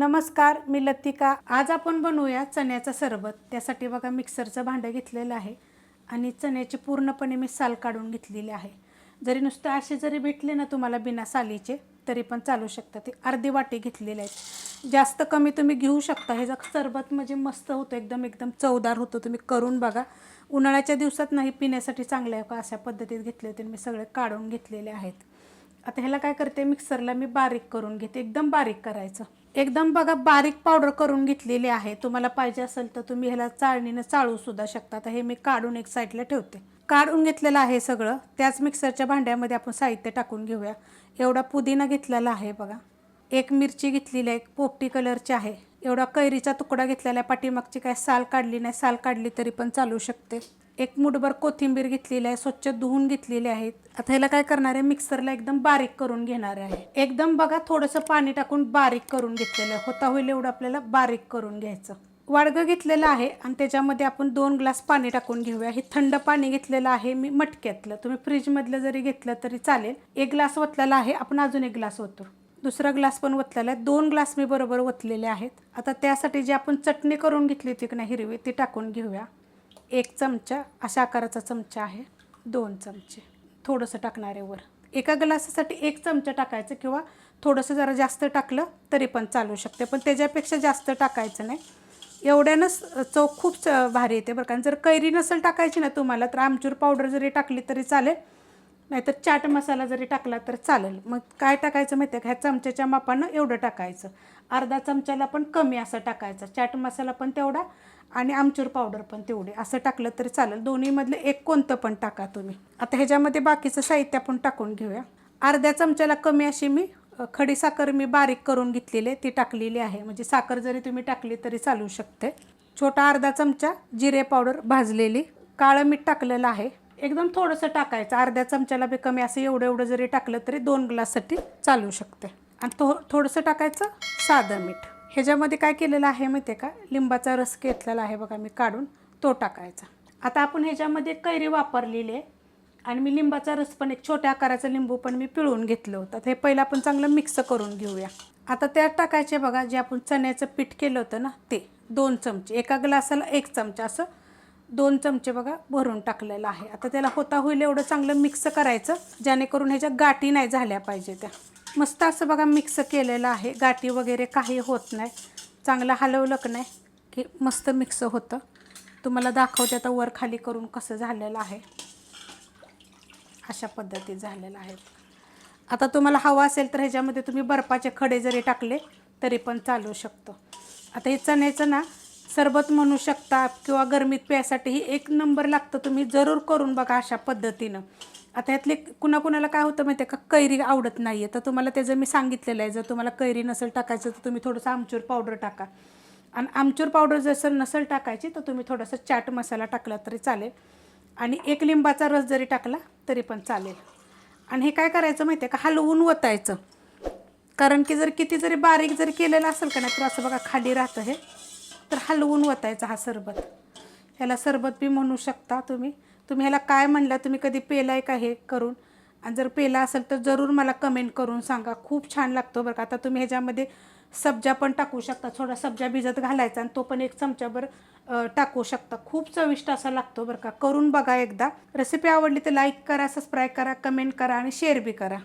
नमस्कार मी लतिका. आज आपण बनवूया चण्याचं सरबत. त्यासाठी बघा मिक्सरचं भांडं घेतलेलं आहे आणि चण्याची पूर्णपणे मी साल काढून घेतलेली आहे. जरी नुसतं असे जरी भेटले ना तुम्हाला बिना सालीचे तरी पण चालू शकतात ते अर्धी वाटी घेतलेले आहेत. जास्त कमी तुम्ही घेऊ शकता. हे जर सरबत म्हणजे मस्त होतं एकदम एकदम चवदार होतं. तुम्ही करून बघा. उन्हाळ्याच्या दिवसात नाही पिण्यासाठी चांगलं आहे का अशा पद्धतीत घेतले होते मी सगळे काढून घेतलेले आहेत. आता ह्याला काय करते? मिक्सरला मी बारीक करून घेते. एकदम बारीक करायचं. एकदम बघा बारीक पावडर करून घेतलेली आहे. तुम्हाला पाहिजे असेल तर तुम्ही ह्याला चाळणीनं चाळू सुद्धा शकता तर हे मी काढून एक साईडला ठेवते. काढून घेतलेलं आहे सगळं. त्याच मिक्सरच्या भांड्यामध्ये आपण साहित्य टाकून घेऊया. एवढा पुदिना घेतलेला आहे बघा. एक मिरची घेतलेली आहे एक पोपटी कलरची आहे. एवढा कैरीचा तुकडा घेतलेला आहे. पाठीमागची काय साल काढली नाही साल काढली तरी पण चालू शकते. एक मुठभर कोथिंबीर घेतलेली आहे स्वच्छ धुवून घेतलेली आहेत. आता ह्याला काय करणार आहे? मिक्सरला एकदम बारीक करून घेणार आहे. एकदम बघा थोडंसं पाणी टाकून बारीक करून घेतलेलं आहे. होता होईल एवढं आपल्याला बारीक करून घ्यायचं. वाडगं घेतलेलं आहे आणि त्याच्यामध्ये आपण दोन ग्लास पाणी टाकून घेऊया. हे थंड पाणी घेतलेलं आहे मी मटक्यातलं. तुम्ही फ्रीजमधलं जरी घेतलं तरी चालेल. एक ग्लास ओतलेला आहे. आपण अजून एक ग्लास ओतू. दुसरा ग्लास पण ओतलेला आहे. दोन ग्लास मी बरोबर ओतलेले आहेत. आता त्यासाठी जी आपण चटणी करून घेतली होती की नाही हिरवी ती टाकून घेऊया. एक चमचा अशा आकाराचा चमचा आहे दोन चमचे. थोडंसं टाकणार आहे वर. एका ग्लासासाठी एक चमचा टाकायचं किंवा थोडंसं जरा जास्त टाकलं तरी पण चालू शकते. पण त्याच्यापेक्षा जास्त टाकायचं नाही. एवढ्यानंच चव खूप च- भारी येते बरं कारण जर कैरी नसेल टाकायची ना तुम्हाला तर आमचूर पावडर जरी टाकली तरी चालेल. नाहीतर चाट मसाला जरी टाकला तर चालेल. मग काय टाकायचं माहिती आहे का? ह्या चमच्याच्या मापानं एवढं टाकायचं. अर्धा चमच्याला पण कमी असं टाकायचं. चाट मसाला पण तेवढा आणि आमचूर पावडर पण तेवढी. असं टाकलं तरी चालेल. दोन्हीमधलं एक कोणतं पण टाका तुम्ही. आता ह्याच्यामध्ये बाकीचं साहित्य आपण टाकून घेऊया. अर्ध्या चमच्याला कमी अशी मी खडी साखर मी बारीक करून घेतलेली आहे. ती टाकलेली आहे. म्हणजे साखर जरी तुम्ही टाकली तरी चालू शकते. छोटा अर्धा चमचा जिरे पावडर भाजलेली. काळं मीठ टाकलेलं आहे. एकदम थोडंसं टाकायचं. अर्ध्या चमच्याला बी कमी असं एवढं एवढं जरी टाकलं तरी दोन ग्लाससाठी चालू शकते. आणि थो थोडंसं टाकायचं साधं मीठ. ह्याच्यामध्ये काय केलेलं आहे माहिती आहे का? लिंबाचा रस घेतलेला आहे बघा मी काढून तो टाकायचा. आता आपण ह्याच्यामध्ये कैरी वापरलेली आहे आणि मी लिंबाचा रस पण एक छोट्या आकाराचं लिंबू पण मी पिळून घेतलं होतं. हे पहिलं आपण चांगलं मिक्स करून घेऊया. आता त्यात टाकायचे बघा जे आपण चण्याचं पीठ केलं होतं ना ते दोन चमचे. एका ग्लासाला एक चमचा असं दोन चमचे बघा भरून टाकलेलं आहे. आता त्याला होता होईल एवढं चांगलं मिक्स करायचं जेणेकरून ह्याच्या गाठी नाही झाल्या पाहिजे त्या. मस्त असं बघा मिक्स केलेलं आहे. गाठी वगैरे काही होत नाही. चांगलं हलवलं की नाही की मस्त मिक्स होतं. तुम्हाला दाखवते आता वर खाली करून कसं झालेलं आहे. अशा पद्धतीत झालेलं आहे. आता तुम्हाला हवा असेल तर ह्याच्यामध्ये तुम्ही बर्फाचे खडे जरी टाकले तरी पण चालू शकतो. आता हे चण्याचं ना सरबत म्हणू शकता किंवा गरमीत प्यायसाठी ही एक नंबर लागतं. तुम्ही जरूर करून बघा अशा पद्धतीनं. आता यातले कुणाकुणाला काय होतं माहिती आहे का? कैरी आवडत नाही आहे तर तुम्हाला त्याचं मी सांगितलेलं आहे. जर तुम्हाला कैरी नसेल टाकायचं तर तुम्ही थोडंसं आमचूर पावडर टाका. आणि आमचूर पावडर जसं नसेल टाकायची तर तुम्ही थोडासा चाट मसाला टाकला तरी चालेल. आणि एक लिंबाचा रस जरी टाकला तरी पण चालेल. आणि हे काय करायचं माहिती आहे का? हलवून ओतायचं कारण की जर किती जरी बारीक जरी केलेलं असेल का नाही तर असं बघा खाली राहतं हे. तर हलवून ओतायचं हा सरबत. ह्याला सरबत बी म्हणू शकता तुम्ही. तुम्ही ह्याला काय म्हणला तुम्ही कधी पेलाय का हे करून? आणि जर पेला असेल तर जरूर मला कमेंट करून सांगा. खूप छान लागतो बरं का. आता तुम्ही ह्याच्यामध्ये सब्जा पण टाकू शकता. थोडा सब्जा भिजत घालायचा आणि तो पण एक चमच्याभर टाकू शकता. खूप चविष्ट असा लागतो बरं का. करून बघा एकदा. रेसिपी आवडली तर लाईक करा सबस्क्राईब करा कमेंट करा आणि शेअर बी करा.